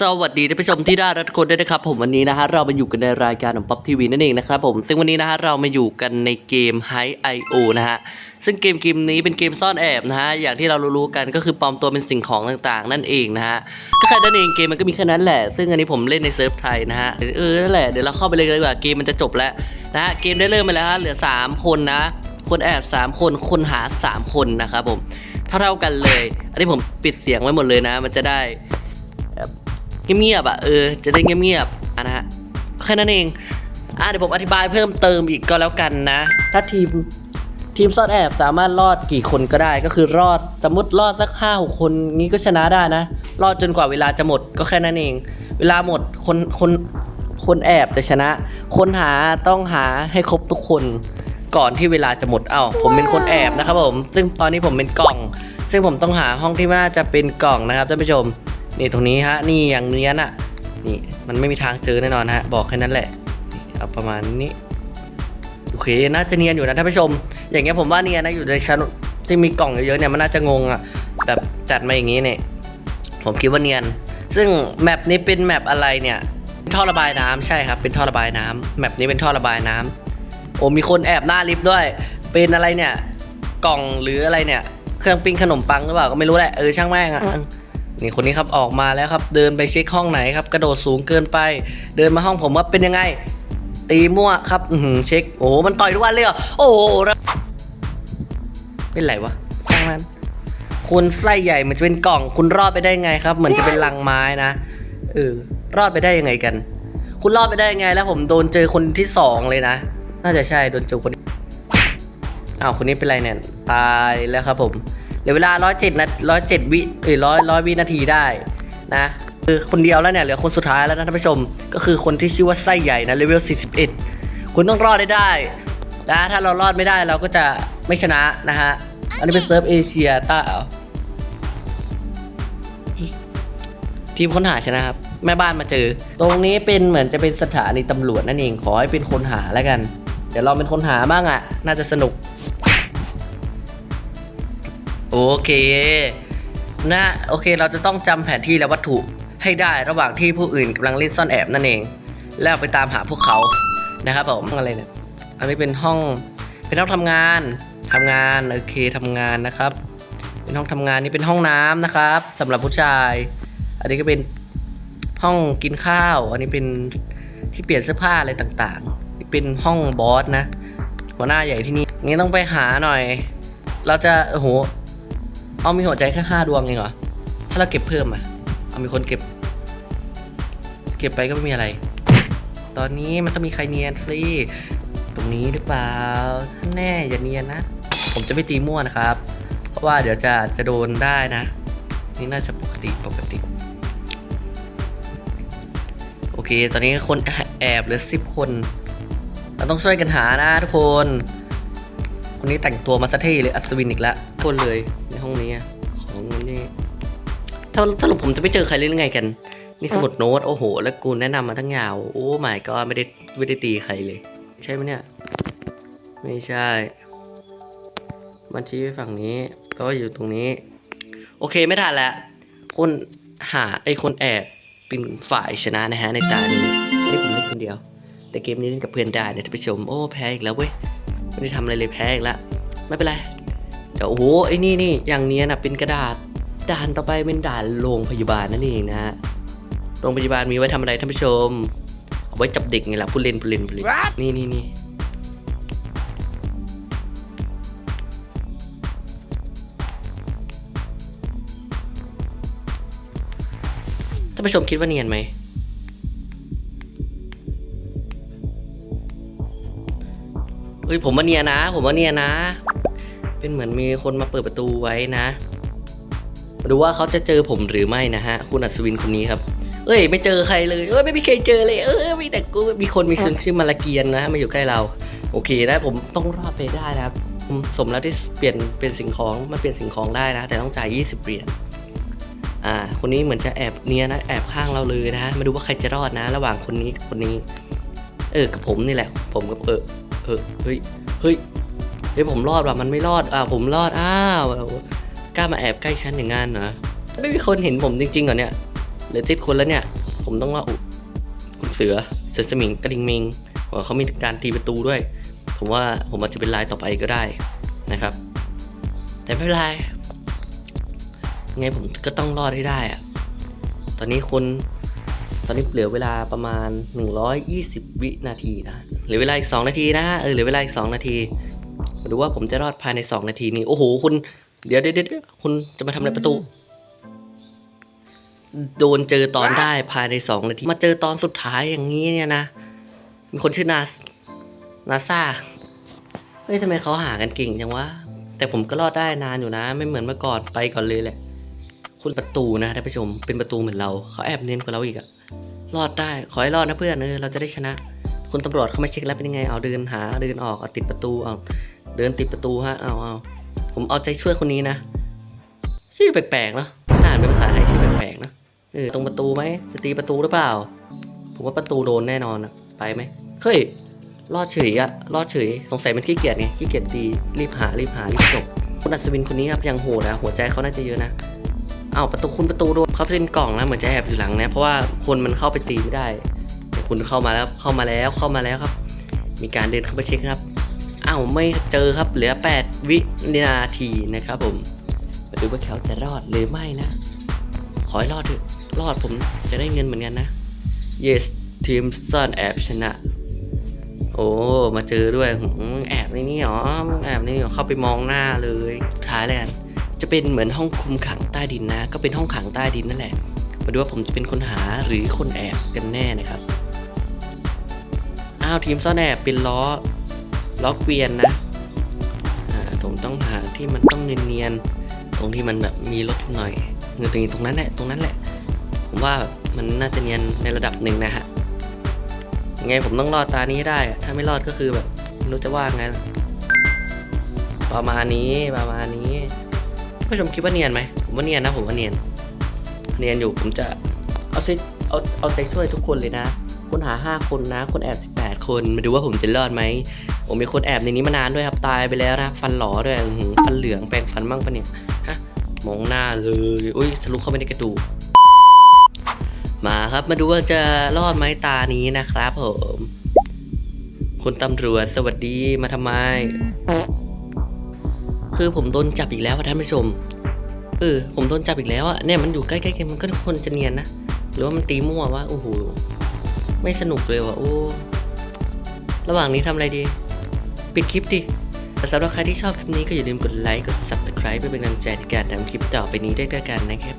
สวัสดีท่านผู้ชมที่ได้รับทุกคนด้วยนะครับ ผมวันนี้นะฮะเรามาอยู่กันในรายการของป๊อปทีวีนั่นเองนะครับผมซึ่งวันนี้นะฮะเรามาอยู่กันในเกม High I.O. นะฮะซึ่งเกมเกมนี้เป็นเกมซ่อนแอบนะฮะอย่างที่เรารู้ๆกันก็คือปลอมตัวเป็นสิ่งของต่างๆ นั่นเองนะฮะก็แค่นั้นเองเกมมันก็มีแค่นั้นแหละ ซึ่งอันนี้ผมเล่นในเซิร์ฟไทยนะฮะเออนั่นแหละเดี๋ยวเราเข้าไปเลยดีกว่าเกมมันจะจบแล้วนะฮะเกมได้เริ่มไปแล้วฮะเหลือ 3 คนนะ คนแอบ 3 คนคนหา 3 คนนะครับผมเท่าๆกันเลย อันนี้ผมปิดเสียงไว้หมดเลยนะ มันจะได้ เงียบๆอะเออจะได้เงียบๆอะนะฮะแค่นั้นเองอะเดี๋ยวผมอธิบายเพิ่มเติมอีกก็แล้วกันนะ ถ้าทีมทีมซ่อนแอบสามารถรอดกี่คนก็ได้ ก็คือรอดสมมติรอดสักห้าหกคนงี้ก็ชนะได้นะ รอดจนกว่าเวลาจะหมดก็แค่นั้นเอง เวลาหมดคนคนคนแอบจะชนะ คนหาต้องหาให้ครบทุกคนก่อนที่เวลาจะหมดเอ้าผมเป็นคนแอบนะครับผม ซึ่งตอนนี้ผมเป็นกล่อง ซึ่งผมต้องหาห้องที่น่าจะเป็นกล่องนะครับท่านผู้ชม นี่ตรงนี้ฮะนี่อย่างเนี้ยน่ะนี่มันไม่มีทางเจอแน่นอนฮะบอกแค่นั้นแหละเอาประมาณนี้โอเคน่าจะเนียนอยู่นะท่านผู้ชม อย่างเงี้ยผมว่าเนียนนะอยู่ในชั้นที่มีกล่องเยอะๆเนี่ยมันน่าจะงงอะแบบจัดมาอย่างนี้เนี่ยผมคิดว่าเนียน ซึ่งแมปนี้เป็นแมปอะไรเนี่ยท่อระบายน้ำใช่ครับ เป็นท่อระบายน้ำแมปนี้เป็นท่อระบายน้ำโอ้มีคนแอบหน้าลิฟต์ด้วย เป็นอะไรเนี่ย กล่องหรืออะไรเนี่ย เครื่องปิ้งขนมปังหรือเปล่าก็ไม่รู้แหละเออช่างแม่งอะ นี่คนนี้ครับออกมาแล้วครับ เดินไปเช็คห้องไหนครับ กระโดดสูงเกินไป เดินมาห้องผมว่าเป็นยังไง ตีมั่วครับอืเช็คโอ้มันต่อยทุกวันเลยเหรอโอ้โหเป็นไรวะช่างมันคุณไส้ใหญ่มันจะเป็นกล่อง คุณรอดไปได้ไงครับ เหมือนจะเป็นลังไม้นะเออรอดไปได้ยังไงกัน คุณรอดไปได้ยังไง แล้วผมโดนเจอคนที่สองเลยนะน่าจะใช่โดนเจอคนอ้าวคนนี้เป็นไรเนี่ยตายแล้วครับผม ลือเวลา107นา107วิเอ้ยร้อยร้อยวินาทีได้นะคือคนเดียวแล้วเนี่ยเหลือคนสุดท้ายแล้วนะท่านผู้ชม ก็คือคนที่ชื่อว่าไส้ใหญ่นะเลเวล 41 คุณต้องรอดได้ได้นะถ้าเรารอดไม่ได้เราก็จะไม่ชนะนะฮะอันนี้เป็นเซิร์ฟเอเชียต้เหรอทีมค้นหาชนะครับ แม่บ้านมาเจอ ตรงนี้เป็นเหมือนจะเป็นสถานีตำรวจนั่นเองขอให้เป็นคนหาแล้วกัน เดี๋ยวเราเป็นคนหาบ้างอะ่ะ น่าจะสนุก โอเค นะโอเคเราจะต้องจำแผนที่และวัตถุให้ได้ระหว่างที่ผู้อื่นกำลังเล่นซ่อนแอบนั่นเอง แล้วไปตามหาพวกเขานะครับผมอะไรเนี่ยอันนี้เป็นห้องเป็นห้องทำงานทำงานโอเคทำงานนะครับ เป็นห้องทำงานนี่เป็นห้องน้ำนะครับสำหรับผู้ชาย อันนี้ก็เป็นห้องกินข้าว อันนี้เป็นที่เปลี่ยนเสื้อผ้าอะไรต่างๆนี่เป็นห้องบอสนะ หัวหน้าใหญ่ที่นี่งี้ต้องไปหาหน่อย เราจะโอ้โห เอามีหัวใจแค่ห้าดวงเองเหรอ ถ้าเราเก็บเพิ่มอะ เอามีคนเก็บ เก็บไปก็ไม่มีอะไร ตอนนี้มันต้องมีใครเนียนสิตรงนี้หรือเปล่า แน่อย่าเนียนนะ ผมจะไม่ตีมั่วนะครับ เพราะว่าเดี๋ยวจะจะโดนได้นะ นี่น่าจะปกติปกติ โอเค ตอนนี้คนแอบเหลือสิบคน เราต้องช่วยกันหานะทุกคน คนนี้แต่งตัวมาซะเท่เลยอัศวินอีกแล้วคนเลย ห้องนี้อะของนี่ถ้าสรุปผมจะไม่เจอใครเล่นไงกันนี่สมุดโน้ตโอ้โห แล้วกูแนะนำมาทั้งยาว โอ้ไม่ก็ไม่ได้ไม่ได้ตีใครเลย ใช่ไหมเนี่ย ไม่ใช่ มันชี้ไปฝั่งนี้ก็อยู่ตรงนี้ โอเคไม่ทันแล้ว คนหาไอ้คนแอบเป็นฝ่ายชนะนะฮะในตานี้นี่ผมเล่นคนเดียว แต่เกมนี้เล่นกับเพื่อนได้เนะท่านผู้ชมโอ้แพ้อีกแล้วเว้ยไม่ได้ทำอะไรเลยแพ้อีกแล้วไม่เป็นไร เดี๋ยวโอ้โหไอ้นี่นี่อย่างเนี้ยนะเป็นกระดาษด่านต่อไปเป็นด่านโรงพยาบาลนั่นเองนะฮะโรงพยาบาลมีไว้ทำอะไรท่านผู้ชม เอาไว้จับเด็กไงล่ะผู้เล่นผู้เล่นผู้เล่นนี่นี่นี่ท่านผู้ชมคิดว่าเนียนไหมเฮ้ยผมว่าเนียนนะ ผมว่าเนียนนะ เป็นเหมือนมีคนมาเปิดประตูไว้นะมาดูว่าเขาจะเจอผมหรือไม่นะฮะ คุณอัศวินคนนี้ครับ เอ้ย ไม่เจอใครเลยเอ้ยไม่มีใครเจอเลย เออมีแต่กูมีคนมีซึ่งชื่อมาลาเกียนนะฮะมาอยู่ใกล้เรา โอเคนะผมต้องรอดไปได้นะครับสมแล้วที่เปลี่ยนเป็นสิ่งของมาเปลี่ยนสิ่งของได้นะ แต่ต้องจ่าย 20เหรียญอ่า คนนี้เหมือนจะแอบเนียนนะแอบข้างเราเลยนะฮะมาดูว่าใครจะรอดนะ ระหว่างคนนี้กับคนนี้ เออกับผมนี่แหละ ผมกับเออเออเฮ้ยเฮ้ย เฮ้ยผมรอดว่ะมันไม่รอดอ่าผมรอดอ้าวกล้ามาแอบใกล้ฉันอย่างงั้นเหรอไม่มีคนเห็นผมจริงๆเหรอเนี่ยเหลือเจ็ดคนแล้วเนี่ย ผมต้องรออุคุณเสือเสือสมิงกระดิ่งเมงอ๋อเขามีการตีประตูด้วย ผมว่าผมอาจจะเป็นลายต่อไปก็ได้นะครับ แต่ไม่เป็นไรไงผมก็ต้องรอดให้ได้อะตอนนี้คนตอนนี้เหลือเวลาประมาณ 120 วินาทีนะเหลือเวลาอีก 2 นาทีนะเออเหลือเวลาอีก 2 นาที ดูว่าผมจะรอดภายใน2นาทีนี้ โอ้โห คุณเดี๋ยวเดี๋ยวเดี๋ยวคุณจะมาทำอะไรประตู โดนเจอตอนได้ภายใน2นาที มาเจอตอนสุดท้ายอย่างนี้เนี่ยนะ มีคนชื่อนาสนาซาเฮ้ยทำไมเขาหากันเก่งจังวะ แต่ผมก็รอดได้นานอยู่นะ ไม่เหมือนเมื่อก่อนไปก่อนเลยแหละ คุณประตูนะท่านผู้ชม เป็นประตูเหมือนเรา เขาแอบเนียนกว่าเราอีกอะรอดได้ ขอให้รอดนะเพื่อนเออเราจะได้ชนะ คุณตำรวจเข้ามาเช็คแล้วเป็นยังไง เอาเดินหาเดินออก เอาติดประตู เอา เดินติดประตูฮะเอาเอาผมเอาใจช่วยคนนี้นะ ชื่อแปลกๆเนาะอ่านเป็นภาษาไทยชื่อแปลกๆเนาะเออตรงประตูไหมจะตีประตูหรือเปล่า ผมว่าประตูโดนแน่นอนอะไปไหมเฮ้ยรอดเฉยอะรอดเฉยสงสัยมันขี้เกียจไงขี้เกียจตีรีบหารีบหารีบจบคุณอัศวินคนนี้ครับยังโหดนะหัวใจเขาน่าจะเยอะนะเอาประตูคุณประตูโดนเขาเป็นกล่องนะเหมือนจะแอบอยู่หลังนะเพราะว่าคนมันเข้าไปตีไม่ได้คุณเข้ามาแล้วเข้ามาแล้วเข้ามาแล้วครับ มีการเดินเข้าไปเช็คครับ อ้าวไม่เจอครับเหลือ 8 วินาทีนะครับผมมาดูว่าเขาจะรอดหรือไม่นะ ขอให้รอดเถอะรอดผมจะได้เงินเหมือนกันนะ yes ทีมซ่อนแอบชนะ โอ้ มาเจอด้วยแอบในนี่หรอแอบในนี่หรอเข้าไปมองหน้าเลยท้ายแล้วกันจะเป็นเหมือนห้องคุมขังใต้ดินนะ ก็เป็นห้องขังใต้ดินนั่นแหละ มาดูว่าผมจะเป็นคนหาหรือคนแอบกันแน่นะครับ อ้าวทีมซ่อนแอบเป็นล้อ ล้อเกวียนนะผมต้องหาที่มันต้องเนียนๆตรงที่มันแบบมีรถหน่อยเงินตรงนี้ตรงนั้นแหละตรงนั้นแหละ ผมว่ามันน่าจะเนียนในระดับหนึ่งนะฮะยังไงผมต้องรอดตานี้ได้ ถ้าไม่รอดก็คือแบบไม่รู้จะว่าไงประมาณนี้ประมาณนี้ผู้ชมคิดว่าเนียนไหมผมว่าเนียนนะผมว่าเนียน เนียนอยู่ผมจะเอาใจเอาเอาใจช่วยทุกคนเลยนะ คนหาห้าคนนะ คนแอบสิบแปดคนมาดูว่าผมจะรอดไหม ผมมีคนแอบในนี้มานานด้วยครับตายไปแล้วนะฟันหลอด้วยฟันเหลืองแปรงฟันบ้างปะเนี่ยฮะมองหน้าเลยอุ้ยสรุปเข้าไปในกระดูกมาครับมาดูว่าจะรอดไหมตานี้นะครับผมคุณตำรวจสวัสดีมาทำไม คือผมโดนจับอีกแล้วอะท่านผู้ชมเออผมโดนจับอีกแล้วอะเนี่ยมันอยู่ใกล้ๆกันมันก็ควรจะเนียนนะหรือว่ามันตีมั่ววะโอ้โหไม่สนุกเลยว่ะโอ้ระหว่างนี้ทำอะไรดี ปิดคลิปดิสำหรับใครที่ชอบคลิปนี้ก็อย่าลืมกดไลค์ กด subscribe เพื่อเป็นกำลังใจในการทำคลิปต่อไปนี้ด้วยกันนะครับ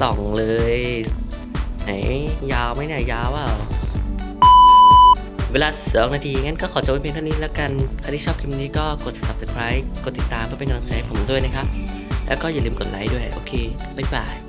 ส่องเลย ไหน ยาวไหมเนี่ยยาวเปล่าเวลาสองนาที งั้นก็ขอจบไว้เพียงเท่านี้แล้วกัน ใครที่ชอบคลิปนี้ก็กด subscribe กดติดตามเพื่อเป็นกำลังใจให้ผมด้วยนะครับ แล้วก็อย่าลืมกดไลค์ด้วย โอเค บ๊ายบาย